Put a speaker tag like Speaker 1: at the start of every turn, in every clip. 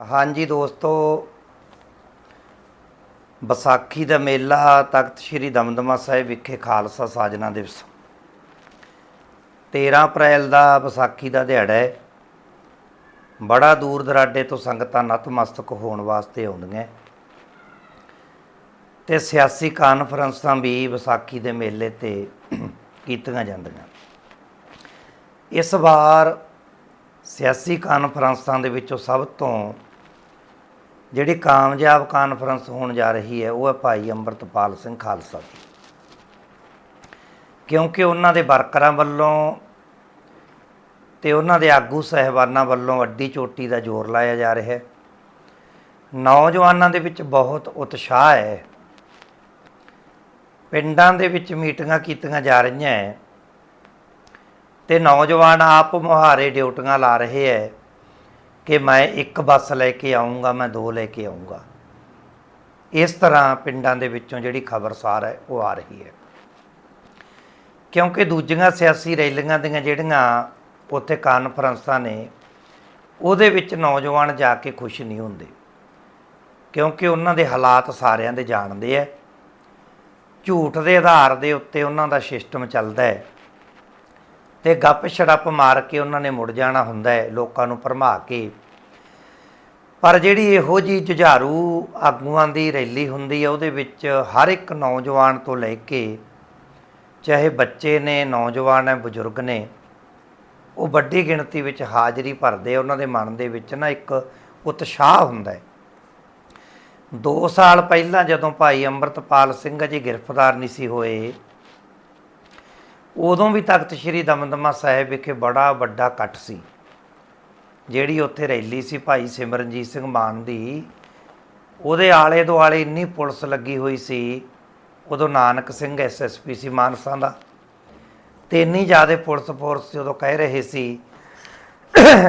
Speaker 1: ਹਾਂਜੀ ਦੋਸਤੋ, ਵਿਸਾਖੀ ਦਾ ਮੇਲਾ ਤਖਤ ਸ੍ਰੀ ਦਮਦਮਾ ਸਾਹਿਬ ਵਿਖੇ ਖਾਲਸਾ ਸਾਜਨਾ ਦਿਵਸ। 13 ਅਪ੍ਰੈਲ ਦਾ ਵਿਸਾਖੀ ਦਾ ਦਿਹਾੜਾ ਹੈ। ਬੜਾ ਦੂਰ ਦਰਾਡੇ ਤੋਂ ਸੰਗਤਾਂ ਨਤਮਸਤਕ ਹੋਣ ਵਾਸਤੇ ਆਉਂਦੀਆਂ। ਤੇ ਸਿਆਸੀ ਕਾਨਫਰੰਸਾਂ ਵੀ ਵਿਸਾਖੀ ਦੇ ਮੇਲੇ ਤੇ ਕੀਤੀਆਂ ਜਾਂਦੀਆਂ। ਇਸ ਵਾਰ ਸਿਆਸੀ ਕਾਨਫਰੰਸਾਂ ਦੇ ਵਿੱਚੋਂ ਸਭ ਤੋਂ ਜਿਹੜੀ ਕਾਮਯਾਬ ਕਾਨਫਰੰਸ ਹੋਣ ਜਾ ਰਹੀ ਹੈ, ਉਹ ਹੈ ਭਾਈ ਅੰਮ੍ਰਿਤਪਾਲ ਸਿੰਘ ਖਾਲਸਾ ਦੀ ਕਿਉਂਕਿ ਉਹਨਾਂ ਦੇ ਵਰਕਰਾਂ ਵੱਲੋਂ ਤੇ ਉਹਨਾਂ ਦੇ ਆਗੂ ਸਹਿਬਾਨਾਂ ਵੱਲੋਂ ਅੱਡੀ ਚੋਟੀ ਦਾ ਜ਼ੋਰ ਲਾਇਆ ਜਾ ਰਿਹਾ ਹੈ। ਨੌਜਵਾਨਾਂ ਦੇ ਵਿੱਚ ਬਹੁਤ ਉਤਸ਼ਾਹ ਹੈ। ਪਿੰਡਾਂ ਦੇ ਵਿੱਚ ਮੀਟਿੰਗਾਂ ਕੀਤੀਆਂ ਜਾ ਰਹੀਆਂ ਹੈ। ਤੇ ਨੌਜਵਾਨ ਆਪ ਮੁਹਾਰੇ ਡਿਊਟੀਆਂ ਲਾ ਰਹੇ ਹੈ। ਕਿ ਮੈਂ ਇੱਕ ਬੱਸ ਲੈ ਕੇ ਆਉਂਗਾ ਮੈਂ ਦੋ ਲੈ ਕੇ ਆਉਂਗਾ ਇਸ ਤਰ੍ਹਾਂ ਪਿੰਡਾਂ ਦੇ ਵਿੱਚੋਂ ਜਿਹੜੀ ਖਬਰਸਾਰ ਹੈ, ਉਹ ਆ ਰਹੀ ਹੈ। ਕਿਉਂਕਿ ਦੂਜੀਆਂ ਸਿਆਸੀ ਰੈਲੀਆਂ ਦੀਆਂ ਜਿਹੜੀਆਂ ਉੱਥੇ ਕਾਨਫਰੰਸਾਂ ਨੇ, ਉਹਦੇ ਵਿੱਚ ਨੌਜਵਾਨ ਜਾ ਕੇ ਖੁਸ਼ ਨਹੀਂ ਹੁੰਦੇ। ਕਿਉਂਕਿ ਉਹਨਾਂ ਦੇ ਹਾਲਾਤ ਸਾਰਿਆਂ ਦੇ ਜਾਣਦੇ ਹੈ। ਝੂਠ ਦੇ ਆਧਾਰ ਦੇ ਉੱਤੇ ਉਹਨਾਂ ਦਾ ਸਿਸਟਮ ਚੱਲਦਾ ਹੈ। ਤੇ ਗੱਪ ਛੜੱਪ ਮਾਰ ਕੇ ਉਹਨਾਂ ਨੇ ਮੁੜ ਜਾਣਾ ਹੁੰਦਾ ਹੈ, ਲੋਕਾਂ ਨੂੰ ਭਰਮਾ ਕੇ। ਪਰ ਜਿਹੜੀ ਇਹੋ ਜੀ ਜੁਝਾਰੂ ਆਗੂਆਂ ਦੀ ਰੈਲੀ ਹੁੰਦੀ ਹੈ, ਉਹਦੇ ਵਿੱਚ ਹਰ ਇੱਕ ਨੌਜਵਾਨ ਤੋਂ ਲੈ ਕੇ, ਚਾਹੇ ਬੱਚੇ ਨੇ, ਨੌਜਵਾਨ ਹੈ, ਬਜ਼ੁਰਗ ਨੇ, ਉਹ ਵੱਡੀ ਗਿਣਤੀ ਵਿੱਚ ਹਾਜ਼ਰੀ ਭਰਦੇ ਉਹਨਾਂ ਦੇ ਮਨ ਦੇ ਵਿੱਚ ਨਾ ਇੱਕ ਉਤਸ਼ਾਹ ਹੁੰਦਾ ਹੈ। 2 ਸਾਲ ਪਹਿਲਾਂ ਜਦੋਂ ਭਾਈ ਅੰਮ੍ਰਿਤਪਾਲ ਸਿੰਘ ਜੀ ਗ੍ਰਿਫਤਾਰ ਨਹੀਂ ਸੀ ਹੋਏ ਉਦੋਂ ਵੀ ਤਖਤ ਸ੍ਰੀ ਦਮਦਮਾ ਸਾਹਿਬ ਵਿਖੇ ਬੜਾ ਵੱਡਾ ਇਕੱਠ ਸੀ, ਜਿਹੜੀ ਉੱਥੇ ਰੈਲੀ ਸੀ ਭਾਈ ਸਿਮਰਨਜੀਤ ਸਿੰਘ ਮਾਨ ਦੀ, ਉਹਦੇ ਆਲੇ ਦੁਆਲੇ ਇੰਨੀ ਪੁਲਿਸ ਲੱਗੀ ਹੋਈ ਸੀ, ਉਦੋਂ ਨਾਨਕ ਸਿੰਘ ਐਸਐਸਪੀ ਸੀ ਮਾਨਸਾ ਦਾ, ਤੇ ਇੰਨੀ ਜ਼ਿਆਦਾ ਪੁਲਿਸ ਫੋਰਸ ਜਦੋਂ ਕਹਿ ਰਹੇ ਸੀ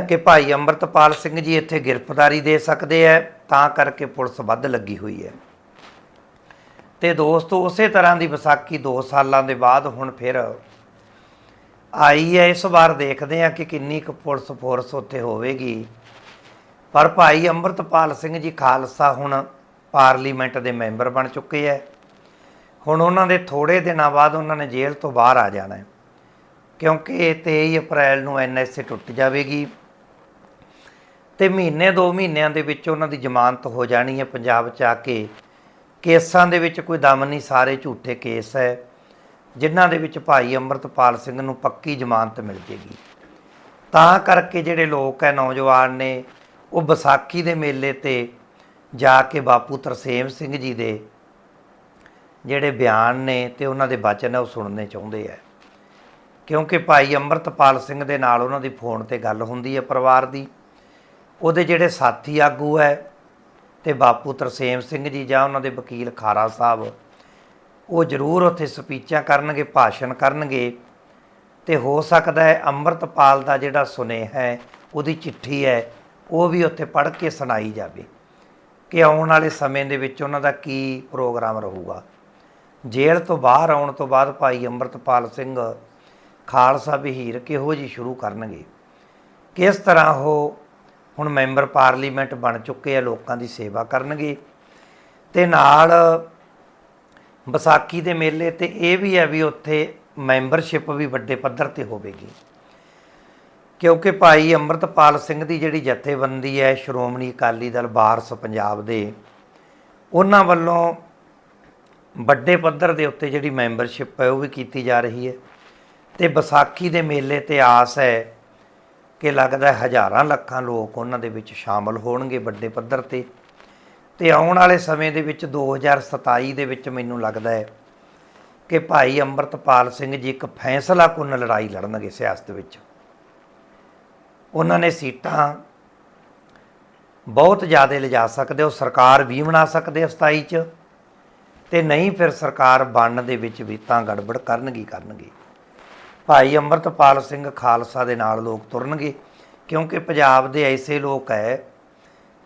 Speaker 1: ਕਿ ਭਾਈ ਅੰਮ੍ਰਿਤਪਾਲ ਸਿੰਘ ਜੀ ਇੱਥੇ ਗ੍ਰਿਫਤਾਰੀ ਦੇ ਸਕਦੇ ਐ ਤਾਂ ਕਰਕੇ ਪੁਲਿਸ ਵੱਧ ਲੱਗੀ ਹੋਈ ਹੈ। ਤੇ ਦੋਸਤੋ, ਉਸੇ ਤਰ੍ਹਾਂ ਦੀ ਵਿਸਾਖੀ 2 ਸਾਲਾਂ ਦੇ ਬਾਅਦ ਹੁਣ ਫਿਰ ਆਈ ਹੈ। ਇਸ ਵਾਰ ਦੇਖਦੇ ਆ ਕਿ ਕਿੰਨੀ ਕੁ ਪੁਲਿਸ ਫੋਰਸ ਉੱਥੇ ਹੋਵੇਗੀ। ਪਰ ਭਾਈ ਅੰਮ੍ਰਿਤਪਾਲ ਸਿੰਘ ਜੀ ਖਾਲਸਾ ਹੁਣ ਪਾਰਲੀਮੈਂਟ ਦੇ ਮੈਂਬਰ ਬਣ ਚੁੱਕੇ ਐ ਹੁਣ ਉਹਨਾਂ ਦੇ ਥੋੜੇ ਦਿਨਾਂ ਬਾਅਦ ਉਹਨਾਂ ਨੇ ਜੇਲ੍ਹ ਤੋਂ ਬਾਹਰ ਆ ਜਾਣਾ ਹੈ। ਕਿਉਂਕਿ 23 ਅਪ੍ਰੈਲ ਨੂੰ ਐਨਐਸਏ ਟੁੱਟ ਜਾਵੇਗੀ ਤੇ ਮਹੀਨੇ 2 ਮਹੀਨਿਆਂ ਦੇ ਵਿੱਚ ਉਹਨਾਂ ਦੀ ਜ਼ਮਾਨਤ ਹੋ ਜਾਣੀ ਹੈ ਪੰਜਾਬ 'ਚ ਆ ਕੇ। ਕੇਸਾਂ ਦੇ ਵਿੱਚ ਕੋਈ ਦਮ ਨਹੀਂ, ਸਾਰੇ ਝੂਠੇ ਕੇਸ ਹੈ, ਜਿਨ੍ਹਾਂ ਦੇ ਵਿੱਚ ਭਾਈ ਅੰਮ੍ਰਿਤਪਾਲ ਸਿੰਘ ਨੂੰ ਪੱਕੀ ਜ਼ਮਾਨਤ ਮਿਲ ਜੇਗੀ। ਤਾਂ ਕਰਕੇ ਜਿਹੜੇ ਲੋਕ ਹੈ, ਨੌਜਵਾਨ ਨੇ, ਉਹ ਵਿਸਾਖੀ ਦੇ ਮੇਲੇ ਤੇ ਜਾ ਕੇ ਬਾਪੂ ਤਰਸੇਮ ਸਿੰਘ ਜੀ ਦੇ ਜਿਹੜੇ ਬਿਆਨ ਨੇ ਤੇ ਉਹਨਾਂ ਦੇ ਬਚਨ ਉਹ ਸੁਣਨੇ ਚਾਹੁੰਦੇ ਆ ਕਿਉਂਕਿ ਭਾਈ ਅੰਮ੍ਰਿਤਪਾਲ ਸਿੰਘ ਦੇ ਨਾਲ ਉਹਨਾਂ ਦੀ ਫੋਨ ਤੇ ਗੱਲ ਹੁੰਦੀ ਹੈ ਪਰਿਵਾਰ ਦੀ। ਉਹਦੇ ਜਿਹੜੇ ਸਾਥੀ ਆਗੂ ਹੈ ਤੇ ਬਾਪੂ ਤਰਸੇਮ ਸਿੰਘ ਜੀ ਜਾਂ ਉਹਨਾਂ ਦੇ ਵਕੀਲ ਖਾਰਾ ਸਾਹਿਬ, ਉਹ ਜ਼ਰੂਰ ਉੱਥੇ ਸਪੀਚਾਂ ਕਰਨਗੇ, ਭਾਸ਼ਣ ਕਰਨਗੇ ਤੇ ਹੋ ਸਕਦਾ ਹੈ ਅੰਮ੍ਰਿਤਪਾਲ ਦਾ ਜਿਹੜਾ ਸੁਨੇਹਾ ਹੈ, ਉਹਦੀ ਚਿੱਠੀ ਹੈ, ਉਹ ਵੀ ਉੱਥੇ ਪੜ੍ਹ ਕੇ ਸੁਣਾਈ ਜਾਵੇ ਕਿ ਆਉਣ ਵਾਲੇ ਸਮੇਂ ਦੇ ਵਿੱਚ ਉਹਨਾਂ ਦਾ ਕੀ ਪ੍ਰੋਗਰਾਮ ਰਹੂਗਾ। ਜੇਲ੍ਹ ਤੋਂ ਬਾਹਰ ਆਉਣ ਤੋਂ ਬਾਅਦ ਭਾਈ ਅੰਮ੍ਰਿਤਪਾਲ ਸਿੰਘ ਖਾਲਸਾ ਵਹੀਰ ਕਿਹੋ ਜੀ ਸ਼ੁਰੂ ਕਰਨਗੇ। ਕਿਸ ਤਰ੍ਹਾਂ ਉਹ ਹੁਣ ਮੈਂਬਰ ਪਾਰਲੀਮੈਂਟ ਬਣ ਚੁੱਕੇ ਆ, ਲੋਕਾਂ ਦੀ ਸੇਵਾ ਕਰਨਗੇ। ਤੇ ਨਾਲ ਵਿਸਾਖੀ ਦੇ ਮੇਲੇ ਤੇ ਇਹ ਵੀ ਹੈ ਵੀ ਉੱਥੇ ਮੈਂਬਰਸ਼ਿਪ ਵੀ ਵੱਡੇ ਪੱਧਰ ਤੇ ਹੋਵੇਗੀ। ਕਿਉਂਕਿ ਭਾਈ ਅੰਮ੍ਰਿਤਪਾਲ ਸਿੰਘ ਦੀ ਜਿਹੜੀ ਜਥੇਬੰਦੀ ਹੈ, ਸ਼੍ਰੋਮਣੀ ਅਕਾਲੀ ਦਲ ਬਾਰਸ ਪੰਜਾਬ ਦੇ, ਉਹਨਾਂ ਵੱਲੋਂ ਵੱਡੇ ਪੱਧਰ ਦੇ ਉੱਤੇ ਜਿਹੜੀ ਮੈਂਬਰਸ਼ਿਪ ਹੈ, ਉਹ ਵੀ ਕੀਤੀ ਜਾ ਰਹੀ ਹੈ। ਤੇ ਵਿਸਾਖੀ ਦੇ ਮੇਲੇ ਤੇ ਆਸ ਹੈ ਕਿ ਲੱਗਦਾ ਹਜ਼ਾਰਾਂ ਲੱਖਾਂ ਲੋਕ ਉਹਨਾਂ ਦੇ ਵਿੱਚ ਸ਼ਾਮਲ ਹੋਣਗੇ ਵੱਡੇ ਪੱਧਰ ਤੇ। ਤੇ ਆਉਣ ਵਾਲੇ ਸਮੇਂ ਦੇ ਵਿੱਚ 2027 ਦੇ ਵਿੱਚ ਮੈਨੂੰ ਲੱਗਦਾ ਹੈ ਕਿ ਭਾਈ ਅੰਮ੍ਰਿਤਪਾਲ ਸਿੰਘ ਜੀ ਇੱਕ ਫੈਸਲਾ ਕੁੰਨ ਲੜਾਈ ਲੜਨਗੇ ਸਿਆਸਤ ਵਿੱਚ। ਉਹਨਾਂ ਨੇ ਸੀਟਾਂ ਬਹੁਤ ਜ਼ਿਆਦਾ ਲਿਜਾ ਸਕਦੇ, ਉਹ ਸਰਕਾਰ ਵੀ ਬਣਾ ਸਕਦੇ ਆ 27 ਚ, ਤੇ ਨਹੀਂ ਫਿਰ ਸਰਕਾਰ ਬਣਨ ਦੇ ਵਿੱਚ ਵੀ ਤਾਂ ਗੜਬੜ ਕਰਨਗੀ, ਕਰਨਗੇ। ਭਾਈ ਅੰਮ੍ਰਿਤਪਾਲ ਸਿੰਘ ਖਾਲਸਾ ਦੇ ਨਾਲ ਲੋਕ ਤੁਰਨਗੇ, ਕਿਉਂਕਿ ਪੰਜਾਬ ਦੇ ਐਸੇ ਲੋਕ ਹੈ,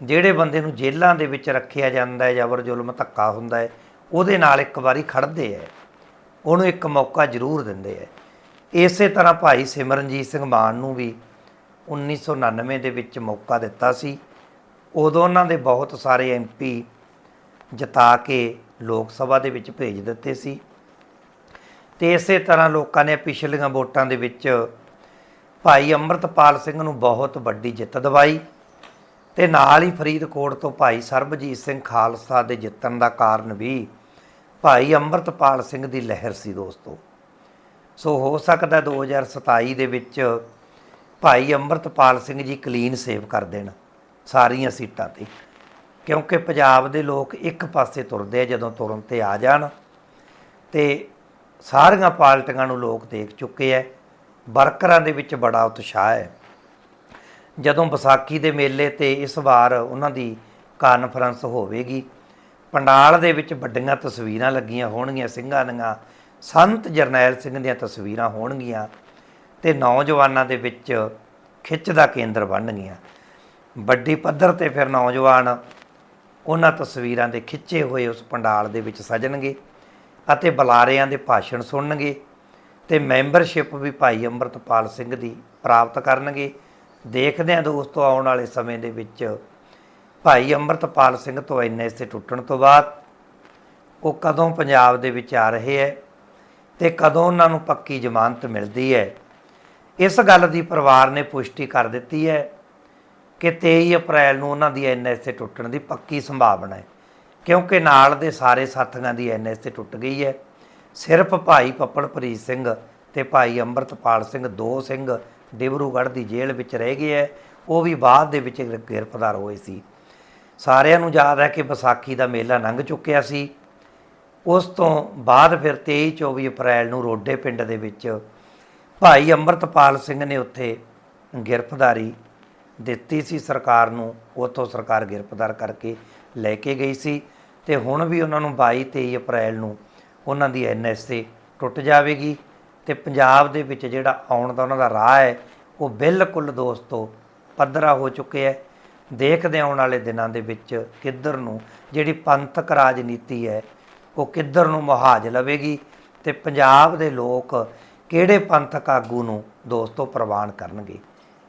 Speaker 1: ਜਿਹੜੇ ਬੰਦੇ ਨੂੰ ਜੇਲ੍ਹਾਂ ਦੇ ਵਿੱਚ ਰੱਖਿਆ ਜਾਂਦਾ ਹੈ ਜ਼ਬਰ ਜ਼ੁਲਮ ਧੱਕਾ ਹੁੰਦਾ ਹੈ, ਉਹਦੇ ਨਾਲ ਇੱਕ ਵਾਰੀ ਖੜਦੇ ਹੈ, ਉਹਨੂੰ ਇੱਕ ਮੌਕਾ ਜ਼ਰੂਰ ਦਿੰਦੇ ਹੈ। ਇਸੇ ਤਰ੍ਹਾਂ ਭਾਈ ਸਿਮਰਨਜੀਤ ਸਿੰਘ ਮਾਨ ਨੂੰ ਵੀ 1999 ਦੇ ਵਿੱਚ ਮੌਕਾ ਦਿੱਤਾ ਸੀ। ਉਦੋਂ ਉਹਨਾਂ ਦੇ ਬਹੁਤ ਸਾਰੇ ਐਮਪੀ ਜਿਤਾ ਕੇ ਲੋਕ ਸਭਾ ਦੇ ਵਿੱਚ ਭੇਜ ਦਿੱਤੇ ਸੀ। ਤੇ ਇਸੇ ਤਰ੍ਹਾਂ ਲੋਕਾਂ ਨੇ ਪਿਛਲੀਆਂ ਵੋਟਾਂ ਦੇ ਵਿੱਚ ਭਾਈ ਅੰਮ੍ਰਿਤਪਾਲ ਸਿੰਘ ਨੂੰ ਬਹੁਤ ਵੱਡੀ ਜਿੱਤ ਦਿਵਾਈ ਤੇ ਨਾਲ ਹੀ ਫਰੀਦਕੋਟ ਤੋਂ ਭਾਈ ਸਰਬਜੀਤ ਸਿੰਘ ਖਾਲਸਾ ਦੇ ਜਿੱਤਣ ਦਾ ਕਾਰਨ ਵੀ ਭਾਈ ਅੰਮ੍ਰਿਤਪਾਲ ਸਿੰਘ ਦੀ ਲਹਿਰ ਸੀ ਦੋਸਤੋ। ਸੋ ਹੋ ਸਕਦਾ 2027 ਦੇ ਵਿੱਚ ਭਾਈ ਅੰਮ੍ਰਿਤਪਾਲ ਸਿੰਘ ਜੀ ਕਲੀਨ ਸੇਵ ਕਰ ਦੇਣ ਸਾਰੀਆਂ ਸੀਟਾਂ ਤੇ, ਕਿਉਂਕਿ ਪੰਜਾਬ ਦੇ ਲੋਕ ਇੱਕ ਪਾਸੇ ਤੁਰਦੇ ਆ ਜਦੋਂ ਤੁਰਨ ਤੇ ਆ ਜਾਣ ਤੇ ਸਾਰੀਆਂ ਪਾਰਟੀਆਂ ਨੂੰ ਲੋਕ ਦੇਖ ਚੁੱਕੇ ਐ। ਵਰਕਰਾਂ ਦੇ ਵਿੱਚ ਬੜਾ ਉਤਸ਼ਾਹ ਹੈ ਜਦੋਂ ਵਿਸਾਖੀ ਦੇ ਮੇਲੇ ਤੇ ਇਸ ਵਾਰ ਉਹਨਾਂ ਦੀ ਕਾਨਫਰੰਸ ਹੋਵੇਗੀ, ਪੰਡਾਲ ਦੇ ਵਿੱਚ ਵੱਡੀਆਂ ਤਸਵੀਰਾਂ ਲੱਗੀਆਂ ਹੋਣਗੀਆਂ, ਸਿੰਘਾਂ ਦੀਆਂ, ਸੰਤ ਜਰਨੈਲ ਸਿੰਘ ਦੀਆਂ ਤਸਵੀਰਾਂ ਹੋਣਗੀਆਂ ਤੇ ਨੌਜਵਾਨਾਂ ਦੇ ਵਿੱਚ ਖਿੱਚ ਦਾ ਕੇਂਦਰ ਬਣਨਗੀਆਂ। ਵੱਡੀ ਪੱਧਰ ਤੇ ਫਿਰ ਨੌਜਵਾਨ ਉਹਨਾਂ ਤਸਵੀਰਾਂ ਦੇ ਖਿੱਚੇ ਹੋਏ ਉਸ ਪੰਡਾਲ ਦੇ ਵਿੱਚ ਸਜਣਗੇ। ਅਤੇ ਬੁਲਾਰਿਆਂ ਦੇ ਭਾਸ਼ਣ ਸੁਣਨਗੇ ਤੇ ਮੈਂਬਰਸ਼ਿਪ ਵੀ ਭਾਈ ਅੰਮ੍ਰਿਤਪਾਲ ਸਿੰਘ ਦੀ ਪ੍ਰਾਪਤ ਕਰਨਗੇ। ਦੇਖਦੇ ਹਾਂ ਦੋਸਤੋ, ਆਉਣ ਵਾਲੇ ਸਮੇਂ ਦੇ ਵਿੱਚ ਭਾਈ ਅੰਮ੍ਰਿਤਪਾਲ ਸਿੰਘ ਤੋਂ ਐਨਐਸਏ ਟੁੱਟਣ ਤੋਂ ਬਾਅਦ ਉਹ ਕਦੋਂ ਪੰਜਾਬ ਦੇ ਵਿੱਚ ਆ ਰਹੇ ਹੈ ਤੇ ਕਦੋਂ ਉਹਨਾਂ ਨੂੰ ਪੱਕੀ ਜ਼ਮਾਨਤ ਮਿਲਦੀ ਹੈ। ਇਸ ਗੱਲ ਦੀ ਪਰਿਵਾਰ ਨੇ ਪੁਸ਼ਟੀ ਕਰ ਦਿੱਤੀ ਹੈ ਕਿ 23 ਅਪ੍ਰੈਲ ਨੂੰ ਉਹਨਾਂ ਦੀ ਐਨਐਸਏ ਟੁੱਟਣ ਦੀ ਪੱਕੀ ਸੰਭਾਵਨਾ ਹੈ। ਕਿਉਂਕਿ ਨਾਲ ਦੇ ਸਾਰੇ ਸਾਥੀਆਂ ਦੀ ਐਨਐਸਏ ਟੁੱਟ ਗਈ ਹੈ। ਸਿਰਫ ਭਾਈ ਪੱਪੜਪ੍ਰੀਤ ਸਿੰਘ ਤੇ ਭਾਈ ਅੰਮ੍ਰਿਤਪਾਲ ਸਿੰਘ, ਦੋ ਸਿੰਘ ਡਿਬਰੂਗੜ੍ਹ ਦੀ ਜੇਲ੍ਹ ਵਿੱਚ ਰਹਿ ਗਏ ਹੈ। ਉਹ ਵੀ ਬਾਅਦ ਦੇ ਵਿੱਚ ਗ੍ਰਿਫਤਾਰ ਹੋਏ ਸੀ। ਸਾਰਿਆਂ ਨੂੰ ਯਾਦ ਹੈ ਕਿ ਵਿਸਾਖੀ ਦਾ ਮੇਲਾ ਲੰਘ ਚੁੱਕਿਆ ਸੀ। ਉਸ ਤੋਂ ਬਾਅਦ ਫਿਰ 23 24 ਅਪ੍ਰੈਲ ਨੂੰ ਰੋਡੇ ਪਿੰਡ ਦੇ ਵਿੱਚ ਭਾਈ ਅੰਮ੍ਰਿਤਪਾਲ ਸਿੰਘ ਨੇ ਉੱਥੇ ਗ੍ਰਿਫਤਾਰੀ ਦਿੱਤੀ ਸੀ। ਸਰਕਾਰ ਨੂੰ ਉੱਥੋਂ ਸਰਕਾਰ ਗ੍ਰਿਫਤਾਰ ਕਰਕੇ ਲੈ ਕੇ ਗਈ ਸੀ ਤੇ ਹੁਣ ਵੀ ਉਹਨਾਂ ਨੂੰ 22 23 ਅਪ੍ਰੈਲ ਨੂੰ ਉਹਨਾਂ ਦੀ ਐਨਐਸਏ ਟੁੱਟ ਜਾਵੇਗੀ ਤੇ ਪੰਜਾਬ ਦੇ ਵਿੱਚ ਜਿਹੜਾ ਆਉਣ ਦਾ ਉਹਨਾਂ ਦਾ ਰਾਹ ਹੈ, ਉਹ ਬਿਲਕੁਲ ਦੋਸਤੋ ਪੱਧਰਾ ਹੋ ਚੁੱਕਿਆ ਹੈ। ਦੇਖਦੇ ਆਉਣ ਵਾਲੇ ਦਿਨਾਂ ਦੇ ਵਿੱਚ ਕਿੱਧਰ ਨੂੰ, ਜਿਹੜੀ ਪੰਥਕ ਰਾਜਨੀਤੀ ਹੈ, ਉਹ ਕਿੱਧਰ ਨੂੰ ਮੁਹਾਜ ਲਵੇਗੀ ਤੇ ਪੰਜਾਬ ਦੇ ਲੋਕ ਕਿਹੜੇ ਪੰਥਕ ਆਗੂ ਨੂੰ ਦੋਸਤੋ ਪ੍ਰਵਾਨ ਕਰਨਗੇ।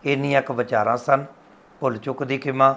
Speaker 1: ਇੰਨੀਆਂ ਕੁ ਵਿਚਾਰਾਂ ਸਨ। ਭੁੱਲ ਚੁੱਕ ਦੀ ਖਿਮਾ।